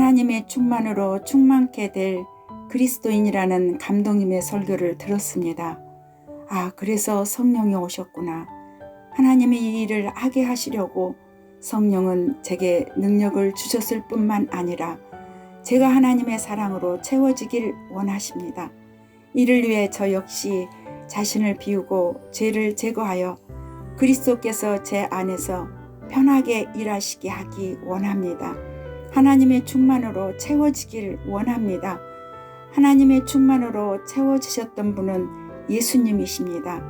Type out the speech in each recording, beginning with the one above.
하나님의 충만으로 충만케 될 그리스도인이라는 감독님의 설교를 들었습니다. 아, 그래서 성령이 오셨구나. 하나님이 이 일을 하게 하시려고 성령은 제게 능력을 주셨을 뿐만 아니라 제가 하나님의 사랑으로 채워지길 원하십니다. 이를 위해 저 역시 자신을 비우고 죄를 제거하여 그리스도께서 제 안에서 편하게 일하시게 하기 원합니다. 하나님의 충만으로 채워지길 원합니다. 하나님의 충만으로 채워지셨던 분은 예수님이십니다.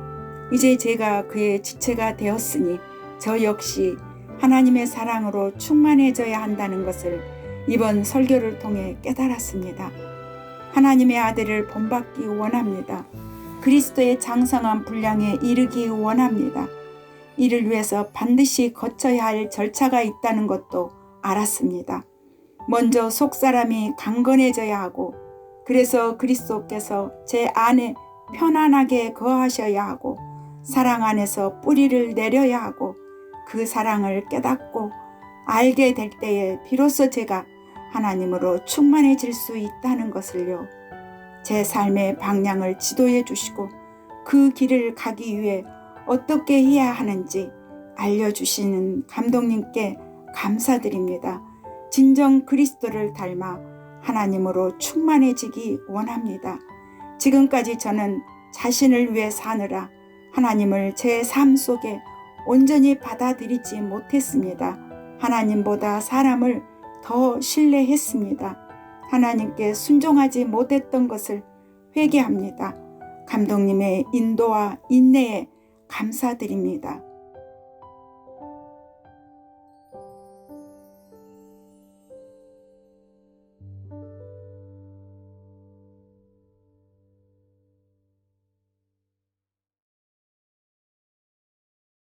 이제 제가 그의 지체가 되었으니 저 역시 하나님의 사랑으로 충만해져야 한다는 것을 이번 설교를 통해 깨달았습니다. 하나님의 아들을 본받기 원합니다. 그리스도의 장성한 분량에 이르기 원합니다. 이를 위해서 반드시 거쳐야 할 절차가 있다는 것도 알았습니다. 먼저 속 사람이 강건해져야 하고 그래서 그리스도께서 제 안에 편안하게 거하셔야 하고 사랑 안에서 뿌리를 내려야 하고 그 사랑을 깨닫고 알게 될 때에 비로소 제가 하나님으로 충만해질 수 있다는 것을요. 제 삶의 방향을 지도해 주시고 그 길을 가기 위해 어떻게 해야 하는지 알려주시는 감독님께 감사드립니다. 진정 그리스도를 닮아 하나님으로 충만해지기 원합니다. 지금까지 저는 자신을 위해 사느라 하나님을 제 삶 속에 온전히 받아들이지 못했습니다. 하나님보다 사람을 더 신뢰했습니다. 하나님께 순종하지 못했던 것을 회개합니다. 감독님의 인도와 인내에 감사드립니다.